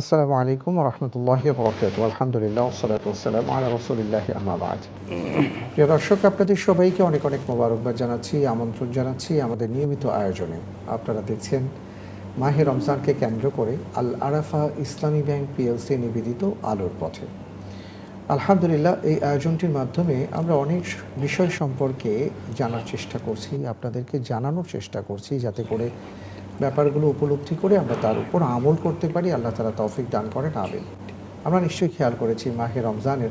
আসসালামু আলাইকুম রহমতুল্লাহ আলহামদুলিল্লাহ সালাত ওসালাম আলা রসুলিল্লাহ আহমাবাদ প্রিয় দর্শক, আপনাদের সবাইকে অনেক অনেক মোবারকবাদ জানাচ্ছি, আমন্ত্রণ জানাচ্ছি আমাদের নিয়মিত আয়োজনে। আপনারা দেখছেন মাহে রমজানকে কেন্দ্র করে আল আরাফা ইসলামী ব্যাংক পিএলসি নিবেদিত আলোর পথে। আলহামদুলিল্লাহ, এই আয়োজনটির মাধ্যমে আমরা অনেক বিষয় সম্পর্কে জানার চেষ্টা করছি, আপনাদেরকে জানানোর চেষ্টা করছি, যাতে করে ব্যাপারগুলো উপলব্ধি করে আমরা তার উপর আমল করতে পারি, আল্লাহ তালা তৌফিক দান করেন আবেন আমরা নিশ্চয়ই খেয়াল করেছি মাহে রমজানের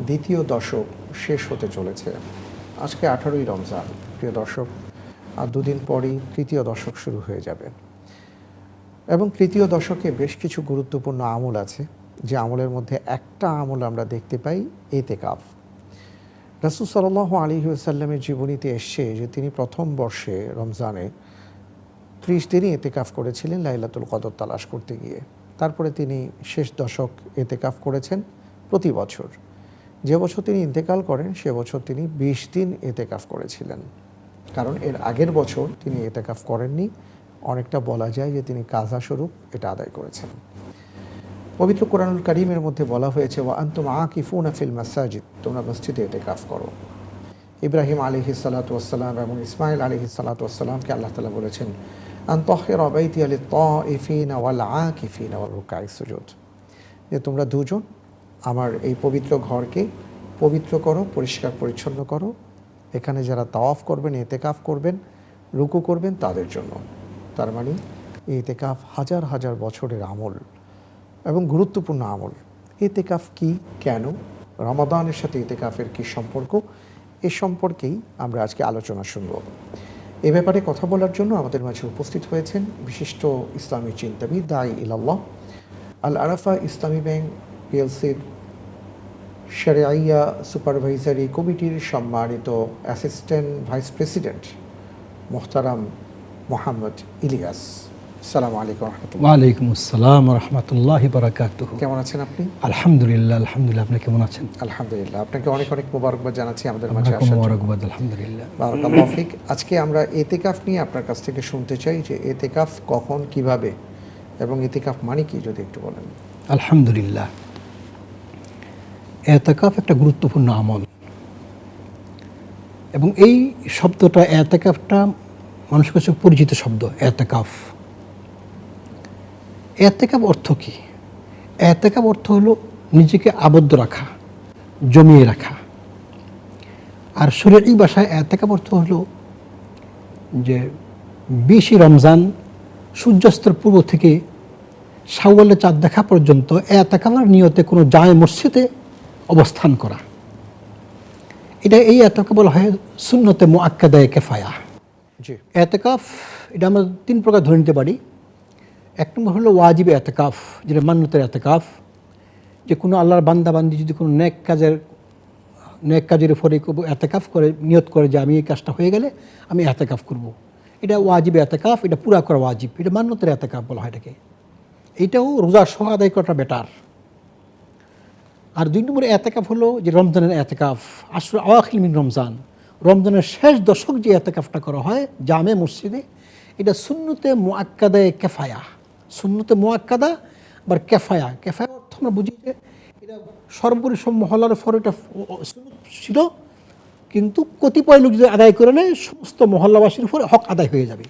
দ্বিতীয় দশক শেষ হতে চলেছে। আজকে আঠারোই রমজান, প্রিয় দর্শক, আর দুদিন পরই তৃতীয় দশক শুরু হয়ে যাবে। এবং তৃতীয় দশকে বেশ কিছু গুরুত্বপূর্ণ আমল আছে। যে আমলের মধ্যে একটা আমল আমরা দেখতে পাই, এতেকাফ। রাসুল সাল্লাহ আলী সাল্লামের জীবনীতে এসছে যে তিনি প্রথম বর্ষে রমজানে ত্রিশ দিনই এতেকাফ করেছিলেন লাইলাতুল কদর তালাশ করতে গিয়ে। তারপরে তিনি শেষ দশক এতেকাফ করেছেন প্রতি বছর। যে বছর তিনি ইন্তেকাল করেন, সে বছর তিনি বিশ দিন এতেকাফ করেছিলেন। কারণ এর আগের বছর তিনি এতেকাফ করেননি। অনেকটা বলা যায় যে তিনি কাজা স্বরূপ এটা আদায় করেছেন। পবিত্র কোরআনুল করিমের মধ্যে বলা হয়েছে, ওয়া আন্তুম আকিফুনা ফিল মাসাজিদ তোমরা মসজিদে এতেকাফ করো। ইব্রাহিম আলিহি সালাতাম এবং ইসমাইল আলিহি সালাতামকে আল্লাহ তালা বলেছেন আন্তহের অবৈতি আলী ত ইফিন ওয়াল ওয়াল রুকাই সুজুদ যে তোমরা দুজন আমার এই পবিত্র ঘরকে পবিত্র করো, পরিষ্কার, পরিচ্ছন্ন করো। এখানে যারা তাওয়াফ করবেন এতেকাফ করবেন, রুকু করবেন তাদের জন্য। তার মানে এতেকাফ হাজার হাজার বছরের আমল এবং গুরুত্বপূর্ণ আমল। এতেকাফ কি, কেন, রমাদানের সাথে এতেকাফের কি সম্পর্ক, এ সম্পর্কেই আমরা আজকে আলোচনা শুনব। এ ব্যাপারে কথা বলার জন্য আমাদের মাঝে উপস্থিত হয়েছেন বিশিষ্ট ইসলামী চিন্তাবিদ দাই ইলাল্লাহ আল আরাফা ইসলামী ব্যাংক পিএলসির শেরাইয়া সুপারভাইজারি কমিটির সম্মানিত অ্যাসিস্ট্যান্ট ভাইস প্রেসিডেন্ট মোহতারাম মোহাম্মদ ইলিয়াস। সালাম আলাইকুম রহমতুল্লাহ। ওয়ালাইকুম আসসালাম রহমতুল্লাহ বারাকাত কেমন আছেন আপনি? আলহামদুলিল্লাহ আলহামদুলিল্লাহ। আপনি কেমন আছেন? আলহামদুলিল্লাহ। আপনাকে অনেক অনেক মোবারকবাদ জানাচ্ছি আমাদের মাঝে আসার মোবারকবাদ আলহামদুলিল্লাহ। বারাকাল্লাহ ফিক। আজকে আমরা এতেকাফ নিয়ে আপনার কাছ থেকে শুনতে চাই যে এতেকাফ কখন কীভাবে এবং এতেকাফ মানে কি যদি একটু বলেন। আলহামদুলিল্লাহ। এতেকাফ একটা গুরুত্বপূর্ণ আমল। এবং এই শব্দটা এতেকাফটা মানুষের কাছে পরিচিত শব্দ এতেকাফ। এতেকাফ অর্থ কি? এতেকাফ অর্থ হলো নিজেকে আবদ্ধ রাখা জমিয়ে রাখা। আর শরীর ভাষায় এতেকাফ অর্থ হলো যে বিশে রমজান সূর্যাস্তের পূর্ব থেকে সাওয়ালে চাঁদ দেখা পর্যন্ত এতেকাফার নিয়তে কোনো জায় মসজিদে অবস্থান করা। এটা এই এতকা বলা হয় শূন্যতে মোয়াক্কাদায় কেফায়া। জি। এতেকাফ এটা আমরা তিন প্রকার ধরে নিতে পারি। এক নম্বর হলো ওয়াজিব এতেকাফ, যেটা মান্যতের এতেকাফ। যে কোনো আল্লাহর বান্দাবান্দি যদি কোনো নেক কাজের নেক কাজের উপরে এতেকাফ করে, নিয়ত করে যে আমি এই কাজটা হয়ে গেলে আমি এতেকাফ করব। এটা ওয়াজিব এতেকাফ, এটা পুরা করা ওয়াজিব, এটা মান্যতের এতেকাফ বলা হয় এটাকে। এইটাও রোজা সহ আদায় করাটা বেটার। আর দুই নম্বরে এতেকাফ হলো যে রমজানের এতেকাফ আসলে আওয়াখিল মিন রমজান। রমজানের শেষ দশক যে এতেকাফটা করা হয় জামে মসজিদে, এটা শূন্যতে মোয়াক্কাদায় কেফায়া। শূন্যতে মোয়াক্কাদা আবার ক্যাফায়া কেফায়া অর্থ আমরা বুঝি যে এটা সর্বোপরি সব মহলার উপর এটা ছিল, কিন্তু কতিপয় লোক যদি আদায় করে নেয়, সমস্ত মহল্লাবাসীর উপর হক আদায় হয়ে যাবে।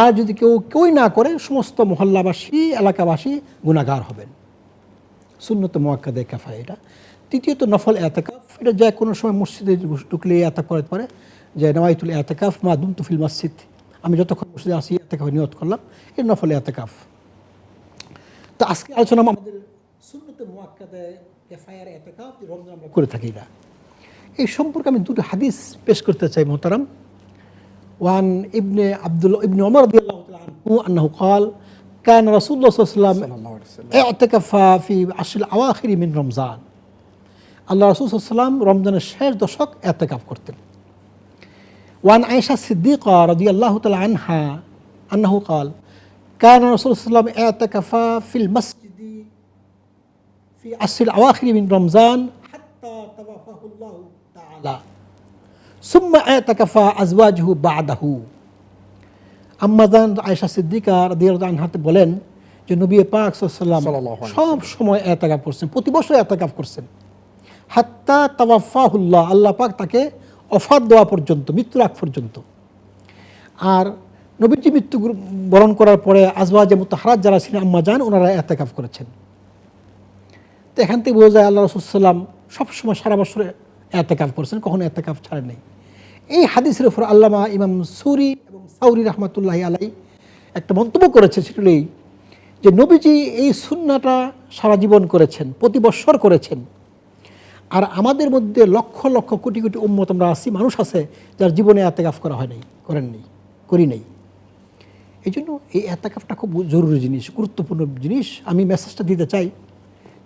আর যদি কেউ, কেউই না করে, সমস্ত মহল্লাবাসী, এলাকাবাসী গুণাগার হবেন। সুন্নত মোয়াক্কাদে কাফা এটা। তৃতীয়ত নফল এতেকাফ। এটা যে কোনো সময় মসজিদে ঢুকলে এতাক করতে পারে যে নওয়াইতুল এতেকাফ মা দুম তুফিল মসজিদ। আমি যতক্ষণ মসজিদে আসি, এতেকাফ নিয়ত করলাম। এর নফল এতেকাফ। তো আজকে আলোচনা আমাদের সুন্নত মোয়াক্কাদে কেফায়ার এতেকাফ যে রমজান আমরা করে থাকি না এই সম্পর্কে আমি দুটো হাদিস পেশ করতে চাই মোহতারাম ওয়ান ইবনে আব্দুল ইবনে ওমর রাদিয়াল্লাহু তাআলা আনহু আন্নাহু قال كان رسول الله صلى الله عليه وسلم সাল্লাল্লাহু আলাইহি ওয়াসাল্লাম। اعتكف في عشر الأواخر من رمضان আল্লাহ রসুল সাল্লাম রমজানের শেষ দশক এতেকাফ করতেন ওয়ান আয়েশা সিদ্দিকা رضي الله تعالى عنها أنه قال কায়না রসুলাম এতকাফা ফিল মসজিদি ফি আসিল আওয়াখির বিন রমজান সুম্মা এতকাফা আজওয়াজহু বাদাহু আম্মাদান আয়সা সিদ্দিকা রাদিয়াল আনহাতে বলেন যে নবী পাক সাল্লাম সব সময় এতাকাফ করছেন প্রতি বছর এতাকাফ করছেন হাত্তা তাওয়াফাহুল্লাহ আল্লাহ পাক তাকে অফাত দেওয়া পর্যন্ত মৃত্যু রাখ পর্যন্ত. আর নবীজি মৃত্যু বরণ করার পরে আজওয়াজে মতো হারাত যারা ছিলেন, আম্মা যান ওনারা এতেকাফ করেছেন। তো এখান থেকে বোঝা যায় আল্লাহ রসুলাম সবসময় সারা বছরে এতেকাফ করেছেন, কখনো এতেকাফ ছাড়েন নেই এই হাদিসের উপর আল্লামা ইমাম সুরি এবং সাউরি রহমাতুল্লাহ আলাই একটা মন্তব্য করেছে, সেটা এই যে নবীজি এই সুন্নাটা সারা জীবন করেছেন, প্রতি বৎসর করেছেন। আর আমাদের মধ্যে লক্ষ লক্ষ কোটি কোটি উম্মত আমরা আছি, মানুষ আছে যার জীবনে এতেকাফ করা হয় নাই, করেননি, করি নাই। এই জন্য এই এতেকাফটা খুব জরুরি জিনিস, গুরুত্বপূর্ণ জিনিস। আমি মেসেজটা দিতে চাই,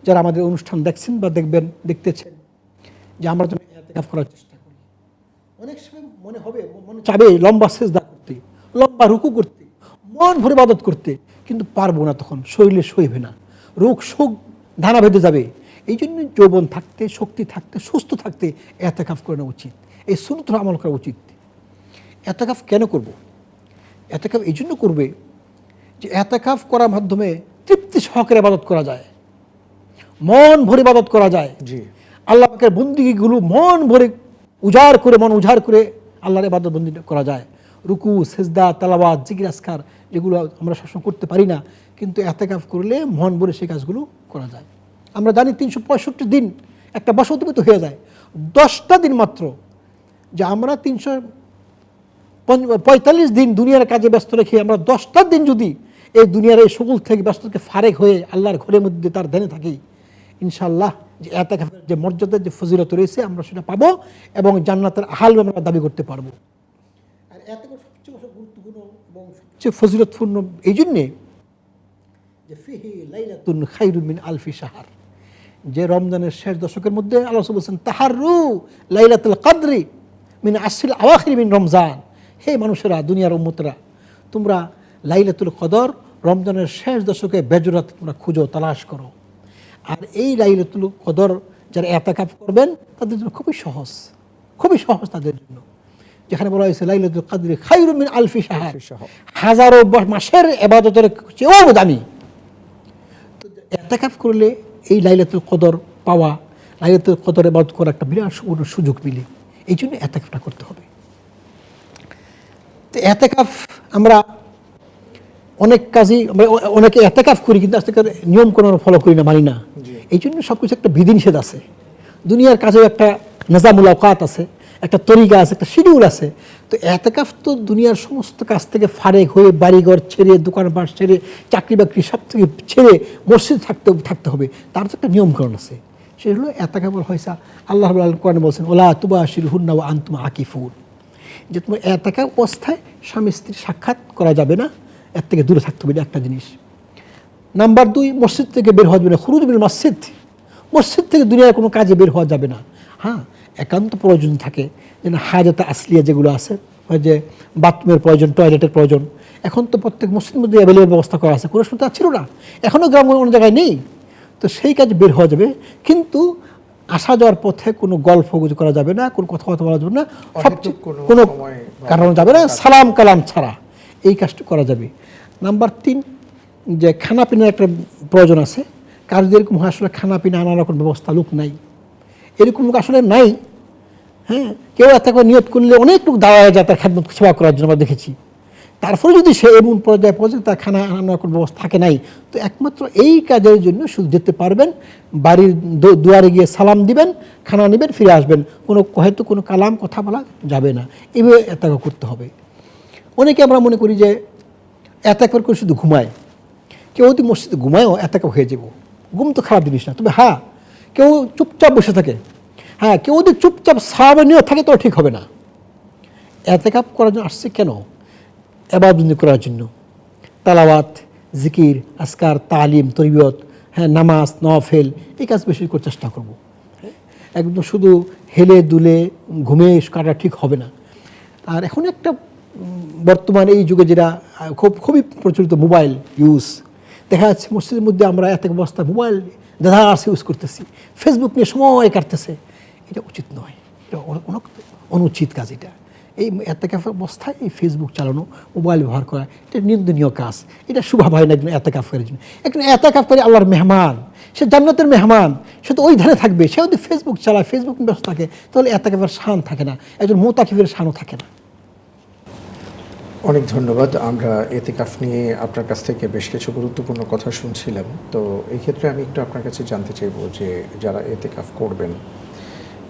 যারা আমাদের অনুষ্ঠান দেখছেন বা দেখবেন, দেখতেছেন, যে আমরা যেন এতেকাফ করার চেষ্টা করি। অনেক সময় মনে হবে, মনে চাবে লম্বা সেজদা করতে, লম্বা রুকু করতে, মন ভরে বাদত করতে, কিন্তু পারব না তখন, শরীরে সইবে না। রোগ শোক ধানা বেঁধে যাবে। এই জন্য যৌবন থাকতে, শক্তি থাকতে, সুস্থ থাকতে এতেকাফ করে নেওয়া উচিত। এই সুন্নত আমল করা উচিত। এতেকাফ কেন করব? এতেকাফ এই জন্য করবে যে এতেকাফ করার মাধ্যমে তৃপ্তি সহকারে আবাদত করা যায়। মন ভরে ইবাদত করা যায়। জি। আল্লাহ পাকের বন্দিগুলো মন ভরে উজাড় করে মন উজাড় করে আল্লাহর ইবাদত বন্দি করা যায়। রুকু সেজদা তালাবাদ জিকির আসকার যেগুলো আমরা সবসময় করতে পারি না কিন্তু এতেকাফ করলে মন ভরে সেই কাজগুলো করা যায়। আমরা জানি তিনশো পঁয়ষট্টি দিন একটা বছর অতিবাহিত হয়ে যায়। দশটা দিন মাত্র। যে আমরা তিনশো পঁয়তাল্লিশ দিন দুনিয়ার কাজে ব্যস্ত রেখে আমরা দশটা দিন যদি এই দুনিয়ার এই সকল থেকে ব্যস্ত থেকে ফারেক হয়ে আল্লাহর ঘরের মধ্যে তার ধ্যানে থাকি ইনশাআল্লাহ যে এত যে মর্যাদার যে ফজিলত রয়েছে আমরা সেটা পাবো এবং জান্নাতের আহাল আমরা দাবি করতে পারব। আর এত সবচেয়ে গুরুত্বপূর্ণ এবং সবচেয়ে ফজিলতপূর্ণ এই জন্যে যে ফিহি লাইলাতুন খাইরুম মিন আলফি সাহার যে রমজানের শেষ দশকের মধ্যে আল্লাহ বলছেন তাহারু লাইলাতুল কদরি মিন আসিল আওয়াখির মিন রমজান। হে মানুষেরা দুনিয়ার উম্মতরা তোমরা লাইলাতুল কদর রমজানের শেষ দশকে বেজরাত তোমরা খুঁজো তালাশ করো। আর এই লাইলাতুল কদর যারা এতাকাফ করবেন তাদের জন্য খুবই সহজ খুবই সহজ তাদের জন্য। যেখানে বলা হয়েছে লাইলাতুল কদরি খাইরুম মিন আলফি সাহার শাহর। হাজারো মাসের এবাদতের চেয়েও দামি। এতেকাফ করলে এই লাইলাতুল কদর পাওয়া লাইলাতুল কদর এবাদত করার একটা বিরাট সুযোগ মিলে। এই জন্য এতেকাফটা করতে হবে। তো এতেকাফ আমরা অনেক কাজই অনেকে এতেকাফ করি কিন্তু আজকে নিয়ম কোনো ফলো করি না মানি না। এই জন্য সব কিছু একটা বিধিনিষেধ আছে। দুনিয়ার কাজেও একটা নাজামুল আওকাত আছে একটা তরিকা আছে একটা শিডিউল আছে। তো এতেকাফ তো দুনিয়ার সমস্ত কাজ থেকে ফারেক হয়ে বাড়িঘর ছেড়ে দোকানপাট ছেড়ে চাকরি বাকরি সব থেকে ছেড়ে মসজিদ থাকতে থাকতে হবে। তার তো একটা নিয়মকরণ আছে। সেটা হলো এতাকাবল হয়সা আল্লাহ কোরআনে বলছেন ওলা তুবা শির হুন্না ও আন্তুম আকিফুন। যে তোমার এতাকা অবস্থায় স্বামী স্ত্রীর সাক্ষাৎ করা যাবে না। এর থেকে দূরে থাকতে হবে একটা জিনিস। নাম্বার দুই, মসজিদ থেকে বের হওয়া যাবে না। খুরুজ বিল মসজিদ। মসজিদ থেকে দুনিয়ার কোনো কাজে বের হওয়া যাবে না। হ্যাঁ একান্ত প্রয়োজন থাকে। যেন হাজাতে আসলিয়া যেগুলো আছে যে বাথরুমের প্রয়োজন, টয়লেটের প্রয়োজন। এখন তো প্রত্যেক মসজিদের মধ্যে অ্যাভেলেবল ব্যবস্থা করা আছে। কোনো সময় ছিল না। এখনও গ্রাম অন্য জায়গায় নেই। তো সেই কাজে বের হওয়া যাবে। কিন্তু আসা যাওয়ার পথে কোনো গল্প গুজ করা যাবে না কোনো কথাবার্তা বলা যাবে না সবচেয়ে কোনো কারণ যাবে না সালাম কালাম ছাড়া এই কাজটা করা যাবে। নাম্বার তিন যে খানা পিনার একটা প্রয়োজন আছে কার যদি এরকম হয় আসলে খানা পিনা আনার কোনো ব্যবস্থা লোক নাই। এরকম লোক আসলে নাই হ্যাঁ? কেউ এত করে নিয়ত করলে অনেক লোক দাঁড়া যায় তার খেদমত সেবা করার জন্য আমরা দেখেছি। তারপরে যদি সে এমন পর্যায়ে পৌঁছে তার খানা আনার কোনো ব্যবস্থা থাকে নাই, তো একমাত্র এই কাজের জন্য শুধু যেতে পারবেন, বাড়ির দুয়ারে গিয়ে সালাম দিবেন, খানা নেবেন, ফিরে আসবেন। কোনো হয়তো কোনো কালাম, কথা বলা যাবে না। এভাবে এত করতে হবে। অনেকে আমরা মনে করি যে এত করে শুধু ঘুমায়। কেউ যদি মসজিদে ঘুমায়ও, এত হয়ে যাব। ঘুম তো খারাপ জিনিস না। তবে হ্যাঁ কেউ চুপচাপ বসে থাকে। হ্যাঁ কেউ যদি চুপচাপ সাহাবে নিয়ে থাকে তো ঠিক হবে না। এতেকাপ করার জন্য আসছে কেন? এবাদবন্দি করার জন্য। তালাওয়াত, জিকির আসকার তালিম তরিবত হ্যাঁ নামাজ নফেল এই কাজ বেশি করে চেষ্টা করব। একদম শুধু হেলে দুলে ঘুমে কাটা ঠিক হবে না। আর এখন একটা বর্তমান এই যুগে যেটা, খুব, খুবই প্রচলিত মোবাইল ইউজ। দেখা যাচ্ছে মসজিদের মধ্যে আমরা এত অবস্থা, মোবাইল দেধাস ইউজ করতেছি। ফেসবুক নিয়ে সময় কাটতেছে। এটা উচিত নয়। এটা অন- অন- অনুচিত কাজ এটা। এই এতেকাফ অবস্থায় এই ফেসবুক চালানো মোবাইল ব্যবহার করা, এটা নিন্দনীয় কাজ। এটা শোভা হয় না একজন এতেকাফের জন্য। একজন এতেকাফ করে আল্লাহর মেহমান, সে জান্নাতের মেহমান, সে তো ওই ধারে থাকবে সে যদি ফেসবুক চালায় ফেসবুক ব্যস্ত থাকে, তাহলে এত এতেকাফের শান থাকে না। একজন মোতাকিফের শানও থাকে না। অনেক ধন্যবাদ। আমরা এতেকাফ নিয়ে আপনার কাছ থেকে বেশ কিছু গুরুত্বপূর্ণ কথা শুনছিলাম। তো এই ক্ষেত্রে আমি একটু আপনার কাছে জানতে চাইব যে যারা এতেকাফ করবেন,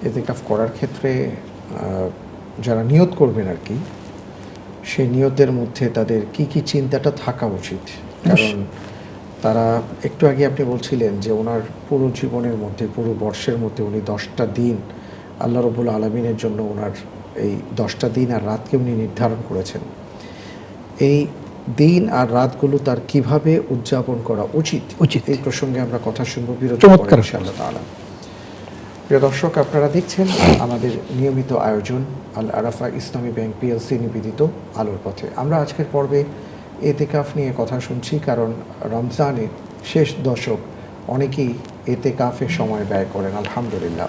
এতেকাফ করার ক্ষেত্রে যারা নিয়ত করবেন আর কি সেই নিয়তের মধ্যে তাদের কি কি চিন্তাটা থাকা উচিত? কারণ তারা একটু আগে আপনি বলছিলেন যে ওনার পুরো জীবনের মধ্যে পুরো বর্ষের মধ্যে উনি দশটা দিন আল্লাহ রবুল আলমিনের জন্য ওনার এই দশটা দিন আর রাতকে উনি নির্ধারণ করেছেন। এই দিন আর রাতগুলো তার কীভাবে উদযাপন করা উচিত? উচিত। এই প্রসঙ্গে আমরা কথা শুনব তাআলা। প্রিয় দর্শক, আপনারা দেখছেন আমাদের নিয়মিত আয়োজন আল আরাফা ইসলামী ব্যাংক পিএলসি নিবেদিত আলোর পথে। আমরা আজকের পর্বে এতেকাফ নিয়ে কথা শুনছি, কারণ রমজানের শেষ দশক অনেকেই এতেকাফে সময় ব্যয় করেন, আলহামদুলিল্লাহ।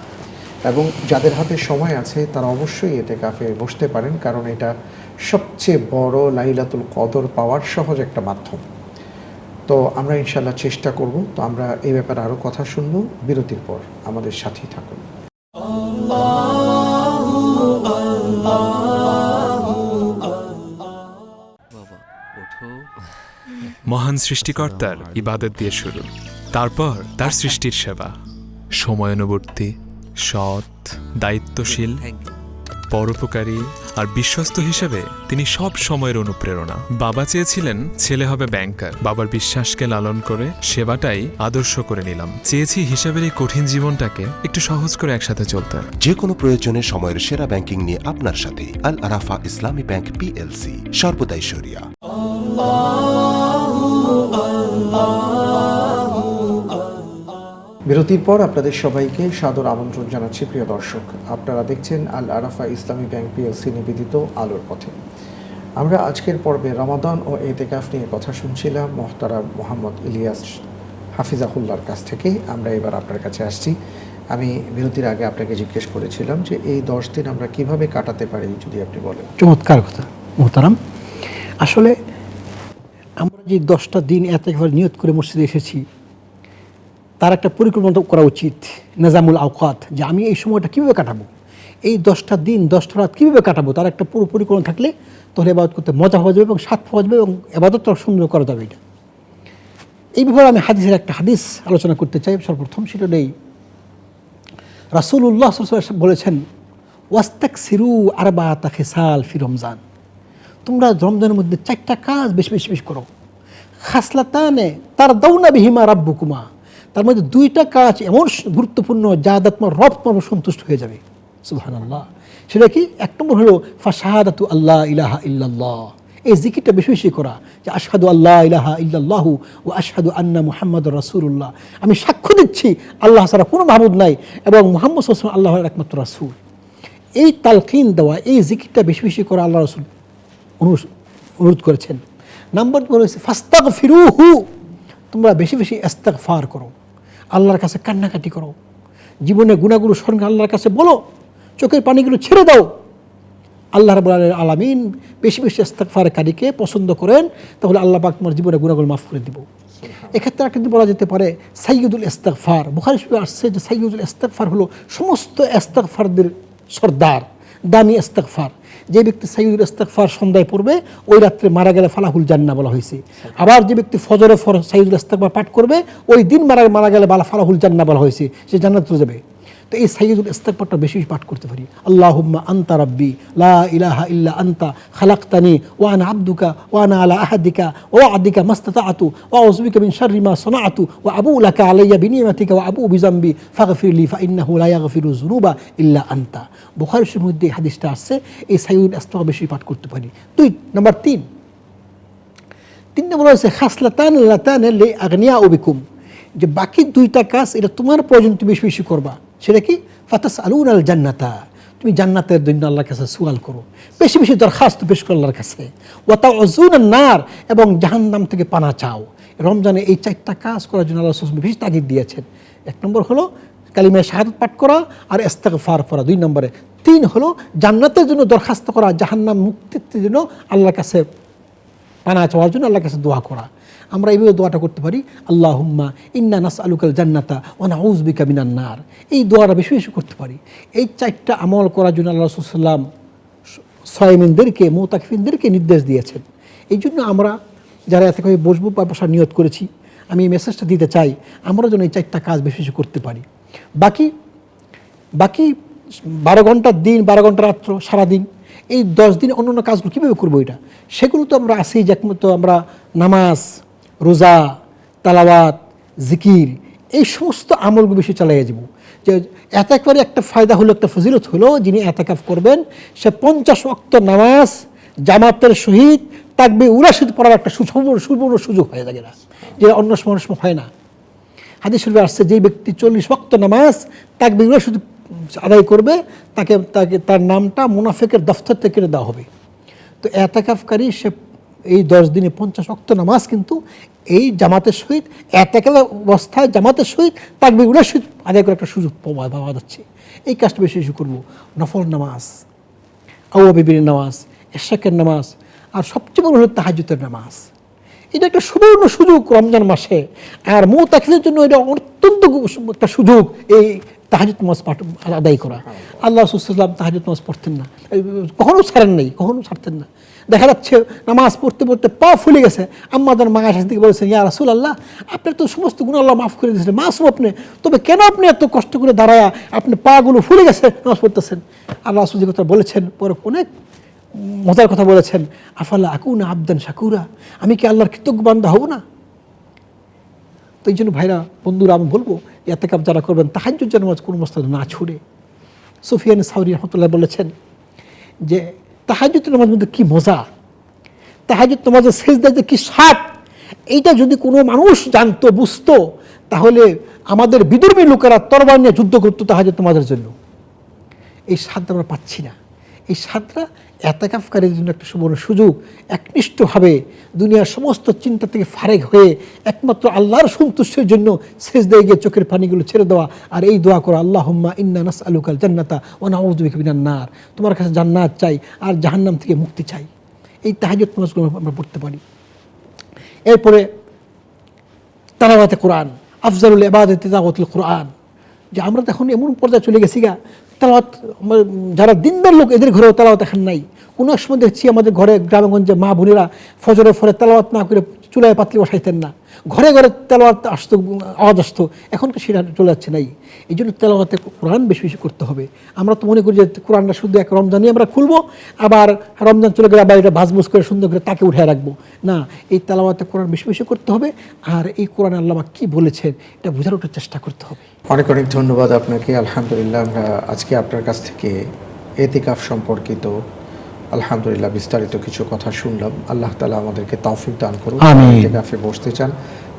এবং যাদের হাতে সময় আছে, তারা অবশ্যই এতেকাফে বসতে পারেন, কারণ এটা সবচেয়ে বড় লাইলাতুল কদর পাওয়ার সহজ একটা মাধ্যম। তো আমরা ইনশাল্লাহ চেষ্টা করব। তো আমরা এই ব্যাপারে আরও কথা শুনব। বিরতির পর আমাদের সাথেই থাকুন। মহান সৃষ্টিকর্তার ইবাদত দিয়ে শুরু। তারপর তার সৃষ্টির সেবা। সময়ানুবর্তী, সৎ, দায়িত্বশীল পরোপকারী আর বিশ্বস্ত হিসেবে তিনি সব সময়ের অনুপ্রেরণা। বাবা চেয়েছিলেন ছেলে হবে ব্যাংকার বাবার বিশ্বাসকে লালন করে সেবাটাই আদর্শ করে নিলাম। চেয়েছি হিসাবের এই কঠিন জীবনটাকে একটু সহজ করে একসাথে চলতে। যে কোনো প্রয়োজনে সময়ের সেরা ব্যাংকিং নিয়ে আপনার সাথে আল আরাফা ইসলামী ব্যাংক পিএলসি সর্বদাই সরিয়া বিরতির পর আপনাদের সবাইকে সাদর আমন্ত্রণ জানাচ্ছি, প্রিয় দর্শক। আপনারা দেখছেন আল আরাফা ইসলামী ব্যাংক পিএলসি নিবেদিত আলোর পথে। আমরা আজকের পর্বে রমাদান ও এতেকাফ নিয়ে কথা শুনছিলাম মোহতারা মোহাম্মদ ইলিয়াস হাফিজাহুল্লার কাছ থেকে। আমরা এবার আপনার কাছে আসছি। আমি বিরতির আগে আপনাকে জিজ্ঞেস করেছিলাম যে এই দশ দিন আমরা কীভাবে কাটাতে পারি, যদি আপনি বলেন। চমৎকার কথা, মোহতারাম। আসলে আমরা যে দশটা দিন এত নিয়ত করে মসজিদে এসেছি তার একটা পরিকল্পনা করা উচিত, নাজামুল আওকাত, যে আমি এই সময়টা কীভাবে কাটাবো? এই দশটা দিন, দশটা রাত কীভাবে কাটাবো? তার একটা পুরো পরিকল্পনা থাকলে তাহলে এবাদত করতে মজা হওয়া যাবে এবং স্বাদ পাওয়া যাবে এবং এবাদতটা সুন্দর করা যাবে এটা। এই ব্যাপারে আমি হাদিসের একটা হাদিস আলোচনা করতে চাই, সর্বপ্রথম সেটা নেই রাসুল্লাহ বলেছেন ওয়াস্তাক সিরু আরবা খেসাল ফি রমজান। তোমরা রমজানের মধ্যে চারটা কাজ বেশি বেশি বেশি করো। খাসলাতানে তার দৌনা বিহিমা রাব্বুকুমা। তার মধ্যে দুইটা কাজ এমন গুরুত্বপূর্ণ যা তোমার রব তোমার সন্তুষ্ট হয়ে যাবে। সুবহান আল্লাহ সেটা কি? এক নম্বর হলো, ফাশাহাদাতু আল্লাহ ইলাহা ইল্লাল্লাহ। এই জিকিরটা বেশি বেশি করা যে, আশহাদু আল্লাহ ইলাহা ইল্লাল্লাহু ও আশহাদু আন্না মুহাম্মদ রাসূলুল্লাহ। আমি সাক্ষ্য দিচ্ছি, আল্লাহ ছাড়া কোনো মাহবুদ নাই এবং মুহাম্মদ আলাইহি আল্লাহর একমাত্র রাসুল। এই তালকিন দেওয়া, এই জিকিরটা বেশি বেশি করা আল্লাহ রসুল অনু- অনুরোধ করেছেন। নাম্বার বলে হচ্ছে ফাস্তাক ফিরুহু তোমরা বেশি বেশি এস্তাক ফার করো। আল্লাহর কাছে কান্নাকাটি করো। জীবনে গুণাগুলো স্মরণ আল্লাহর কাছে বলো। চোখের পানিগুলো ছেড়ে দাও। আল্লাহ রাবুল আলমিন বেশি বেশি ইস্তাকফারকারীকে পছন্দ করেন তাহলে আল্লাহ পাক তোমার জীবনে গুণাগুলো মাফ করে দিব। এক্ষেত্রে একটা কিন্তু বলা যেতে পারে সাইয়দুল ইস্তাকফার বুখারি শরীফে আসছে যে সাইয়দুল ইস্তাকফার হলো সমস্ত ইস্তাকফারদের সর্দার দামি ইস্তাকফার যে ব্যক্তি সাইদুল ইস্তাকফার সন্ধ্যায় পড়বে, ওই রাত্রে মারা গেলে ফালাহুল জান্না বলা হয়েছে। আবার যে ব্যক্তি ফজরে ফর সাইদুল ইস্তাকফার পাঠ করবে, ওই দিন মারা মারা গেলে বালা ফালাহুল জান্না বলা হয়েছে। সে জান্নাত যাবে। তো এই সাইয়দুল ইস্তাকফারটা বেশি বেশি পাঠ করতে পারি। আল্লাহুম্মা আন্তা রাব্বি, লা ইলাহা ইল্লা আন্তা, খালাকতানি, ওয়া আনা আবদুকা, ওয়া আনা আলা আহাদিকা, ওয়া আদিকা মাস্তাতাআতু ওয়া আউযুবিকা মিন শাররি মা সানাআতু ওয়া আবু লাকা আলাইয়া বিনিমাতিকা, ওয়া আবু বিজামবি ফাগফির লি, ফাইন্নাহু লা ইয়াগফিরু যুনুবা ইল্লা আন্তা। বুখারী শরীফের মধ্যে হাদিসটা আসছে, এই সাইয়দুল ইস্তাকফার বেশি পাঠ করতে পারি। দুই, নাম্বার তিন। তিন নম্বর হচ্ছে, খাসলাতান লাতান লে আগনিয়া বিকুম যে বাকি দুইটা কাজ, এটা তোমার প্রয়োজন, তুমি বেশি করবা। সেটা কি? ফাতাস আলুন আল জান্নাতা তুমি জান্নাতের জন্য আল্লাহর কাছে সুয়াল করো। বেশি বেশি দরখাস্ত পেশ করো আল্লাহর কাছে। ওয়াতা অজুন নার এবং জাহান্নাম থেকে পানা চাও। রমজানে এই চারটা কাজ করার জন্য আল্লাহ রসুল বেশি তাগিদ দিয়েছেন। এক নম্বর হলো কালিমায় শাহাদত পাঠ করা আর এস্তাক ফার করা দুই নম্বরে। তিন হলো জান্নাতের জন্য দরখাস্ত করা, জাহান্নাম মুক্তির জন্য আল্লাহর কাছে পানা চাওয়ার জন্য আল্লাহর কাছে দোয়া করা। আমরা এইভাবে দোয়াটা করতে পারি আল্লাহ হুম্মা ইন্না নাস আলুকাল জান্নাতা ওনা উজবিকা মিনান্নার এই দোয়াটা বেশি বেশি করতে পারি। এই চারটা আমল করার জন্য আল্লাহ রসুল্লাম সয়মিনদেরকে, মোতাকিফিনদেরকে নির্দেশ দিয়েছেন। এই জন্য আমরা যারা এত করে বসবো বা বসার নিয়ত করেছি, আমি এই মেসেজটা দিতে চাই, আমরা যেন এই চারটা কাজ বেশি বেশি করতে পারি। বাকি বাকি বারো ঘণ্টার দিন, বারো ঘণ্টা রাত্র, সারাদিন, এই দশ দিন অন্য অন্য কাজগুলো কীভাবে করব এটা? সেগুলো তো আমরা আসি যে একমাত্র আমরা নামাজ রোজা, তালাওয়াত, জিকির, এই সমস্ত আমলগুলো বেশি চালাইয়া যাব। যে এত করে একটা ফায়দা হলো, একটা ফজিলত হলো, যিনি এতাকাফ করবেন, সে পঞ্চাশ অক্ত নামাজ, জামাতের সহিত তাকবে উরাশিদ পড়ার একটা সুবর্ণ সুযোগ হয়ে যায় না, যে অন্য সময় হয় না। হাদিস শরীফে আসছে যে ব্যক্তি চল্লিশ ওয়াক্ত নামাজ, তাকবীর শুধু আদায় করবে, তাকে তাকে তার নামটা মুনাফেকের দফতর থেকে কেটে দেওয়া হবে। তো এতাকাফকারী সে এই দশ দিনে পঞ্চাশ অক্ত নামাজ কিন্তু এই জামাতের সহিত এতাকাফ অবস্থায় জামাতের সহিত তাকবীর সহিত আদায় করার একটা সুযোগ পাওয়া যাচ্ছে। এই কাজটা বেশি বেশি করব। নফল নামাজ আউয়া বিবির নামাজ, এশাকের নামাজ, আর সবচেয়ে বড় হলো তাহাজুতের নামাজ। এটা একটা সুবর্ণ সুযোগ রমজান মাসে। আর মৌ তাকিদের জন্য এটা অত্যন্ত একটা সুযোগ এই তাহাজুত নামাজ পাঠ আদায় করা। আল্লাহ রসুলাম তাহাজুত নামাজ পড়তেন না। কখনো ছাড়েন নাই, কখনো ছাড়তেন না। দেখা যাচ্ছে নামাজ পড়তে পড়তে পা ফুলে গেছে। আম্মাদার মা আসার দিকে বলেছেন ইয়া রাসুল আল্লাহ আপনার তো সমস্ত গুণ আল্লাহ মাফ করে দিয়েছেন। মাসুম আপনি, তবে কেন আপনি এত কষ্ট করে দাঁড়ায়া আপনি পাগুলো ফুলে গেছে নামাজ পড়তেছেন? আল্লাহ রসুল যে কথা বলেছেন, পরে অনেক মজার কথা বলেছেন আফাল্লা আকুনা আবদান শাকুরা, আমি কি আল্লাহর কৃতজ্ঞ বান্ধা হব না? তো এই জন্য ভাইরা, বন্ধুরা, আমি বলব, এতেকাপ যারা করবেন, তাহাজ্জুদ যেন নামাজ কোনো অবস্থায় না ছুড়ে। সুফিয়ান সাউরি রহমতুল্লাহ বলেছেন যে তাহাজুদ নামাজের মধ্যে কী মজা? তাহাজুদ নামাজের শেষ যে কী স্বাদ? এইটা যদি কোনো মানুষ জানতো, বুঝতো, তাহলে আমাদের বিদর্মী লোকেরা তরবার নিয়ে যুদ্ধ করতো তাহাজুদ নামাজের জন্য। এই স্বাদটা আমরা পাচ্ছি না। এই স্বাদটা এতাকাফকারীর জন্য একটা সুবর্ণ সুযোগ, একনিষ্ঠভাবে দুনিয়ার সমস্ত চিন্তা থেকে ফারেক হয়ে একমাত্র আল্লাহর সন্তুষ্টের জন্য শেষ দিয়ে গিয়ে চোখের পানিগুলো ছেড়ে দেওয়া। আর এই দোয়া করা আল্লাহ হুম্মা ইন্না নাস আলুকাল জান্নাতা ও নাউদ্দিক নার। তোমার কাছে জান্নাত চাই আর জাহান্নাম থেকে মুক্তি চাই। এই তাহাজত নামাজগুলো আমরা পড়তে পারি। এরপরে তালাবাতে কোরআন, আফজালুল এবাদত তাগতুল কোরআন। যে আমরা তো এখন এমন পর্যায়ে চলে গেছি গা তালাওয়াত যারা দিনদার লোক, এদের ঘরেও তালাওয়াত এখন নাই। কোনো সময় দেখছি আমাদের ঘরে গ্রামগঞ্জে মা বোনেরা ফজরের ফরে তালাওয়াত না করে চুলায় পাতলি বসাইতেন না। ঘরে ঘরে তেলাওয়াত আসতো, আওয়াজ আসতো। এখন তো সেটা চলে যাচ্ছে নাই। এই জন্য তেলাওয়াতে কোরআন বেশি বেশি করতে হবে। আমরা তো মনে করি যে কোরআনটা শুধু এক রমজানই আমরা খুলবো, আবার রমজান চলে গেলে আবার এটা ভাজবুজ করে সুন্দর করে তাকে উঠে রাখব। না, এই তেলাওয়াতে কোরআন বেশি বেশি করতে হবে, আর এই কোরআন আল্লাহ কি বলেছেন, এটা বোঝার ওঠার চেষ্টা করতে হবে। অনেক অনেক ধন্যবাদ আপনাকে। আলহামদুলিল্লাহ আমরা আজকে আপনার কাছ থেকে এতিকাফ সম্পর্কিত আলহামদুলিল্লাহ বিস্তারিত কিছু কথা শুনলাম। আল্লাহ তালা আমাদেরকে তৌফিক দান করুন। এতেকাফে বসতে চান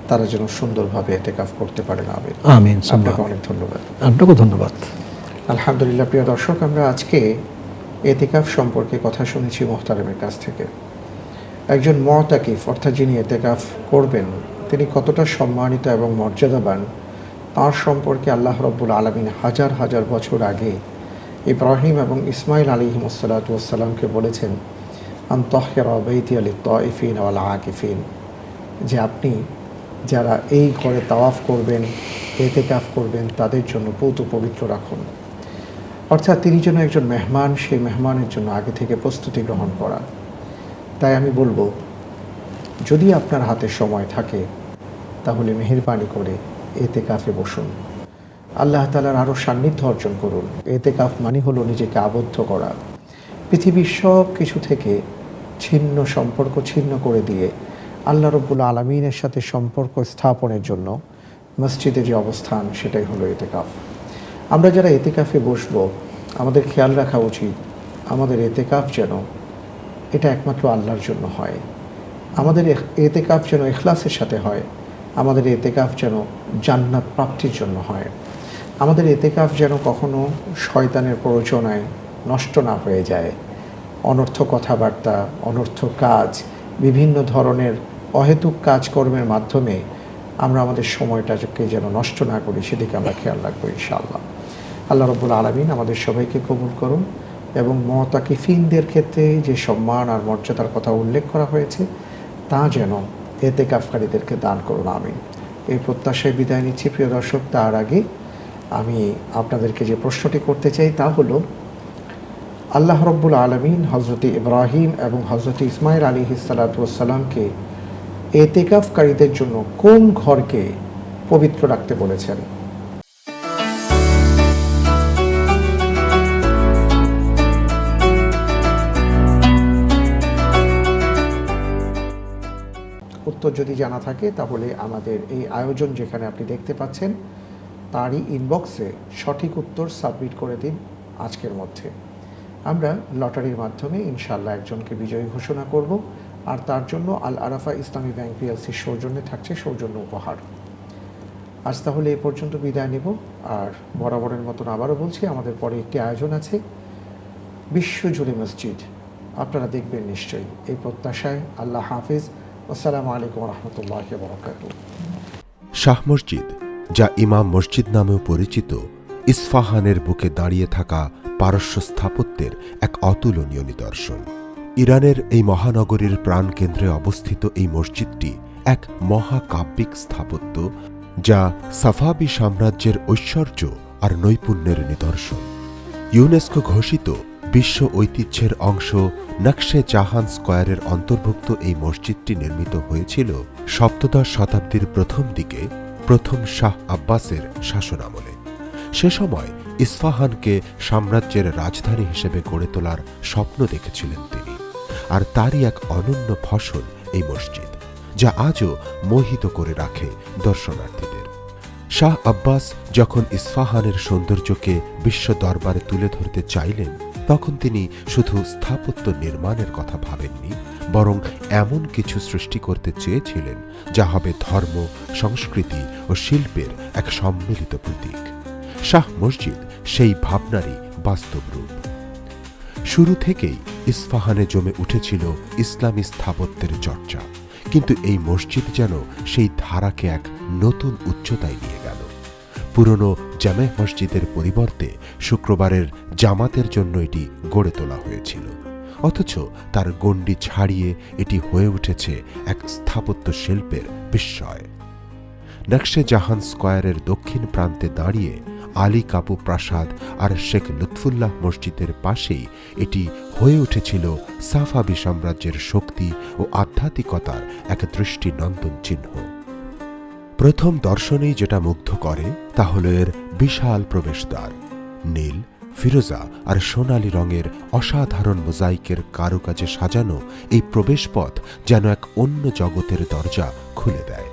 তারা যেন সুন্দরভাবে এতেকাফ করতে পারেন। আমিন। আমিন আপনাকে অনেক ধন্যবাদ। আপনাকেও ধন্যবাদ। আলহামদুলিল্লাহ প্রিয় দর্শক আমরা আজকে এতেকাফ সম্পর্কে কথা শুনেছি মোহতারেমের কাছ থেকে। একজন মতাকিফ অর্থাৎ যিনি এতেকাফ করবেন তিনি কতটা সম্মানিত এবং মর্যাদাবান তার সম্পর্কে আল্লাহ রব্বুল আলমিন হাজার হাজার বছর আগে ইব্রাহিম এবং ইসমাইল আলী হিমসাল্লাতামকে বলেছেন আন্তহের অবৈতি আলী তফিন আল আকিফিন। যে আপনি যারা এই ঘরে তাওয়াফ করবেন, এতেকাফ করবেন, তাদের জন্য পৌত পবিত্র রাখুন। অর্থাৎ তিনি যেন একজন মেহমান, সেই মেহমানের জন্য আগে থেকে প্রস্তুতি গ্রহণ করা। তাই আমি বলব, যদি আপনার হাতে সময় থাকে, তাহলে মেহেরবানি করে এতে কাফে বসুন। আল্লাহ তালার আরও সান্নিধ্য অর্জন করুন। এতে কাফ মানে হলো নিজেকে আবদ্ধ করা। পৃথিবীর সব কিছু থেকে ছিন্ন সম্পর্ক ছিন্ন করে দিয়ে আল্লাহ রব্বুল আলমিনের সাথে সম্পর্ক স্থাপনের জন্য মসজিদে যে অবস্থান, সেটাই হলো এতেকাফ। আমরা যারা এতেকাফে বসবো, আমাদের খেয়াল রাখা উচিত আমাদের এতেকাফ যেন এটা একমাত্র আল্লাহর জন্য হয়। আমাদের এখ- এতেকাফ যেন এখলাসের সাথে হয়, আমাদের এতেকাফ যেন জান্নাত প্রাপ্তির জন্য হয়। আমাদের এতেকাফ যেন কখনো শয়তানের প্ররোচনায় নষ্ট না হয়ে যায়। অনর্থ কথাবার্তা, অনর্থ কাজ, বিভিন্ন ধরনের অহেতুক কাজকর্মের মাধ্যমে আমরা আমাদের সময়টাকে যেন নষ্ট না করি, সেদিকে আমরা খেয়াল রাখব ইনশাআল্লাহ। আল্লাহ রব্বুল আলমিন আমাদের সবাইকে কবুল করুন এবং মতাকিফিনদের ক্ষেত্রে যে সম্মান আর মর্যাদার কথা উল্লেখ করা হয়েছে, তা যেন এতে কাফকারীদেরকে দান করুন, আমিন। এই প্রত্যাশায় বিদায় নিচ্ছি প্রিয় দর্শক, তার আগে আমি আপনাদেরকে যে প্রশ্নটি করতে চাই তা হলো, আল্লাহ রব্বুল আলমিন হজরত ইব্রাহিম এবং হজরত ইসমাইল আলী সালাতামকে এতেকাফকারীদের জন্য কোন ঘরকে পবিত্র রাখতে বলেছেন? উত্তর যদি জানা থাকে, তাহলে আমাদের এই আয়োজন যেখানে আপনি দেখতে পাচ্ছেন তারই ইনবক্সে সঠিক উত্তর সাবমিট করে দিন আজকের মধ্যে। আমরা লটারির মাধ্যমে ইনশাল্লাহ একজনকে বিজয়ী ঘোষণা করব, আর তার জন্য আল আরাফা ইসলামী ব্যাংক পিএলসির সৌজন্যে থাকছে সৌজন্য উপহার। আজ তাহলে এ পর্যন্ত বিদায় নেব, আর বরাবরের মতন আবারও বলছি, আমাদের পরে একটি আয়োজন আছে, বিশ্বজুড়ে মসজিদ। আপনারা দেখবেন নিশ্চয়ই এই প্রত্যাশায়। আল্লাহ হাফিজ। আসসালামু আলাইকুম রহমতুল্লাহ বরকাত শাহ মসজিদ যা ইমাম মসজিদ নামেও পরিচিত, ইস্ফাহানের বুকে দাঁড়িয়ে থাকা পারস্য স্থাপত্যের এক অতুলনীয় নিদর্শন। ইরানের এই মহানগরীর প্রাণকেন্দ্রে অবস্থিত এই মসজিদটি এক মহাকাব্যিক স্থাপত্য যা সাফাবি সাম্রাজ্যের ঐশ্বর্য আর নৈপুণ্যের নিদর্শন। ইউনেস্কো ঘোষিত বিশ্ব ঐতিহ্যের অংশ নকশে জাহান স্কয়ারের অন্তর্ভুক্ত এই মসজিদটি নির্মিত হয়েছিল সপ্তদশ শতাব্দীর প্রথম দিকে প্রথম শাহ আব্বাসের শাসনামলে। সে সময় ইস্ফাহানকে সাম্রাজ্যের রাজধানী হিসেবে গড়ে তোলার স্বপ্ন দেখেছিলেন তিনি, আর তারই এক অনন্য ফসল এই মসজিদ, যা আজও মোহিত করে রাখে দর্শনার্থীদের। শাহ আব্বাস যখন ইস্ফাহানের সৌন্দর্যকে বিশ্ব দরবারে তুলে ধরতে চাইলেন, তখন তিনি শুধু স্থাপত্য নির্মাণের কথা ভাবেননি বরং এমন কিছু সৃষ্টি করতে চেয়েছিলেন, যা হবে ধর্ম, সংস্কৃতি ও শিল্পের এক সম্মিলিত প্রতীক। শাহ মসজিদ সেই ভাবনারই বাস্তব রূপ। শুরু থেকেই ইস্ফাহানে জমে উঠেছিল ইসলামী স্থাপত্যের চর্চা, কিন্তু এই মসজিদ যেন সেই ধারাকে এক নতুন উচ্চতায় নিয়ে গেল। পুরনো জামে মসজিদের পরিবর্তে শুক্রবারের জামাতের জন্য এটি গড়ে তোলা হয়েছিল। অথচ তার গণ্ডি ছাড়িয়ে এটি হয়ে উঠেছে এক স্থাপত্য শিল্পের বিস্ময়। নকশে জাহান স্কয়ারের দক্ষিণ প্রান্তে দাঁড়িয়ে আলী কাপু প্রাসাদ আর শেখ লুৎফুল্লাহ মসজিদের পাশেই এটি হয়ে উঠেছিল সাফাবি সাম্রাজ্যের শক্তি ও আধ্যাত্মিকতার এক দৃষ্টিনন্দন চিহ্ন। প্রথম দর্শনেই যেটা মুগ্ধ করে, তা হল এর বিশাল প্রবেশদ্বার। নীল ফিরোজা আর সোনালি রঙের অসাধারণ মোজাইকের কারুকাজে সাজানো এই প্রবেশপথ যেন এক অন্য জগতের দরজা খুলে দেয়।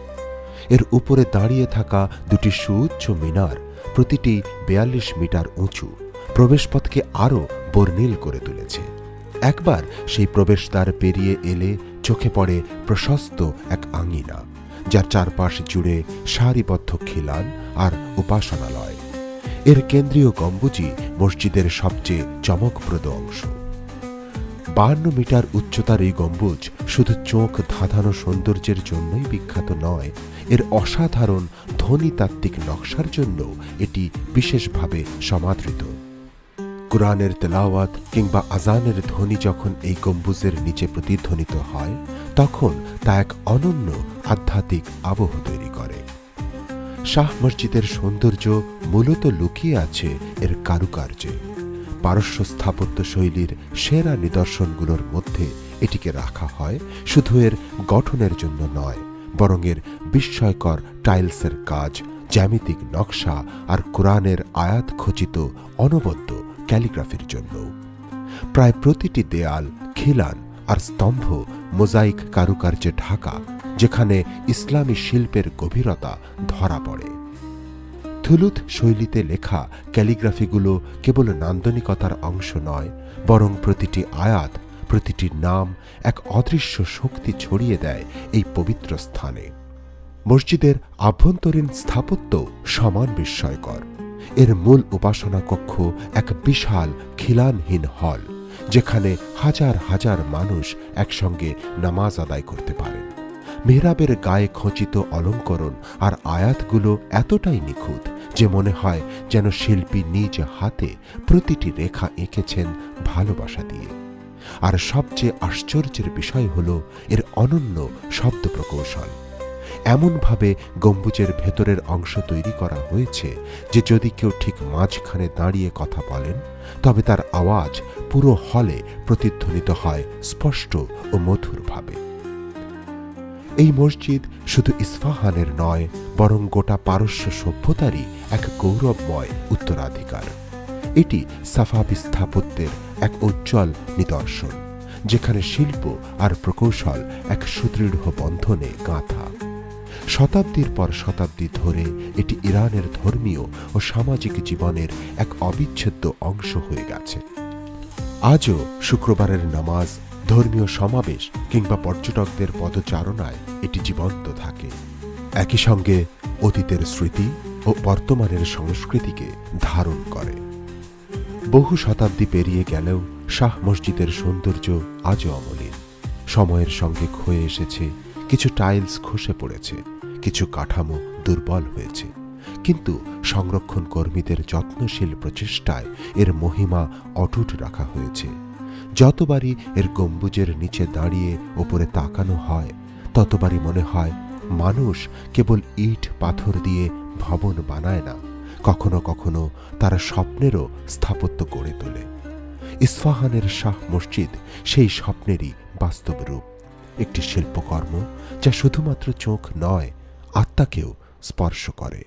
এর উপরে দাঁড়িয়ে থাকা দুটি সুউচ্চ মিনার প্রতিটি বেয়াল্লিশ মিটার উঁচু প্রবেশপথকে আরও বর্ণিল করে তুলেছে। একবার সেই প্রবেশদ্বার পেরিয়ে এলে চোখে পড়ে প্রশস্ত এক আঙিনা, যার চারপাশ জুড়ে সারিবদ্ধ খিলান আর উপাসনালয়। এর কেন্দ্রীয় গম্বুজই মসজিদের সবচেয়ে চমকপ্রদ অংশ। বান্ন মিটার উচ্চতার এই গম্বুজ শুধু চোখ ধাঁধানো সৌন্দর্যের জন্যই বিখ্যাত নয়, এর অসাধারণ ধ্বনিতাত্ত্বিক নকশার জন্য এটি বিশেষভাবে সমাদৃত। কোরআনের তেলাওয়াত কিংবা আজানের ধ্বনি যখন এই গম্বুজের নিচে প্রতিধ্বনিত হয়, তখন তা এক অনন্য আধ্যাত্মিক আবহ তৈরি করে। শাহ মসজিদের সৌন্দর্য মূলত লুকিয়ে আছে এর কারুকার্যে। পারস্য স্থাপত্য শৈলীর সেরা নিদর্শনগুলোর মধ্যে এটিকে রাখা হয় শুধু এর গঠনের জন্য নয়, বরং এর বিস্ময়কর টাইলসের কাজ, জ্যামিতিক নকশা আর কোরআনের আয়াত খচিত অনবদ্য ক্যালিগ্রাফির জন্য। প্রায় প্রতিটি দেয়াল, খিলান আর স্তম্ভ মোজাইক কারুকার্যে ঢাকা। যেখানে ইসলামী শিল্পের গভীরতা ধরা পড়ে। থুলুত শৈলীতে লেখা ক্যালিগ্রাফিগুলো কেবল নান্দনিকতার অংশ নয়, বরং প্রতিটি আয়াত, প্রতিটি নাম এক অদৃশ্য শক্তি ছড়িয়ে দেয় এই পবিত্র স্থানে। মসজিদের আভ্যন্তরীণ স্থাপত্য সমান বিস্ময়কর। এর মূল উপাসনা কক্ষ এক বিশাল খিলানহীন হল, যেখানে হাজার হাজার মানুষ একসঙ্গে নামাজ আদায় করতে পারেন। মেহরাবের গায়ে খচিত অলঙ্করণ আর আয়াতগুলো এতটাই নিখুঁত যে মনে হয় যেন শিল্পী নিজ হাতে প্রতিটি রেখা এঁকেছেন ভালোবাসা দিয়ে। আর সবচেয়ে আশ্চর্যের বিষয় হল এর অনন্য শব্দ প্রকৌশল। এমনভাবে গম্বুজের ভেতরের অংশ তৈরি করা হয়েছে যে যদি কেউ ঠিক মাঝখানে দাঁড়িয়ে কথা বলেন, তবে তার আওয়াজ পুরো হলে প্রতিধ্বনিত হয় স্পষ্ট ও মধুরভাবে। এই মসজিদ শুধু ইস্ফাহানের নয়, বরং গোটা পারস্য সভ্যতারই এক গৌরবময় উত্তরাধিকার। এটি সাফাবি স্থাপত্যের এক উজ্জ্বল নিদর্শন, যেখানে শিল্প আর প্রকৌশল এক সুদৃঢ় বন্ধনে গাঁথা। শতাব্দীর পর শতাব্দী ধরে এটি ইরানের ধর্মীয় ও সামাজিক জীবনের এক অবিচ্ছেদ্য অংশ হয়ে গেছে। আজও শুক্রবারের নামাজ ধর্মীয় সমাবেশ কিংবা পর্যটকদের পদচারণায় এটি জীবন্ত থাকে। একই সঙ্গে অতীতের স্মৃতি ও বর্তমানের সংস্কৃতিকে ধারণ করে। বহু শতাব্দী পেরিয়ে গেলেও শাহ মসজিদের সৌন্দর্য আজও অমলিন। সময়ের সঙ্গে ক্ষয়ে এসেছে, কিছু টাইলস খসে পড়েছে, কিছু কাঠামো দুর্বল হয়েছে। কিন্তু সংরক্ষণ কর্মীদের যত্নশীল প্রচেষ্টায় এর মহিমা অটুট রাখা হয়েছে। যতবারই এর গম্বুজের নিচে দাঁড়িয়ে ওপরে তাকানো হয়, ততবারই মনে হয় মানুষ কেবল ইট পাথর দিয়ে ভবন বানায় না, কখনো কখনো তারা স্বপ্নেরও স্থাপত্য গড়ে তোলে। ইস্ফাহানের শাহ মসজিদ সেই স্বপ্নেরই বাস্তব রূপ। একটি শিল্পকর্ম যা শুধুমাত্র চোখ নয়, আত্মাকেও স্পর্শ করে।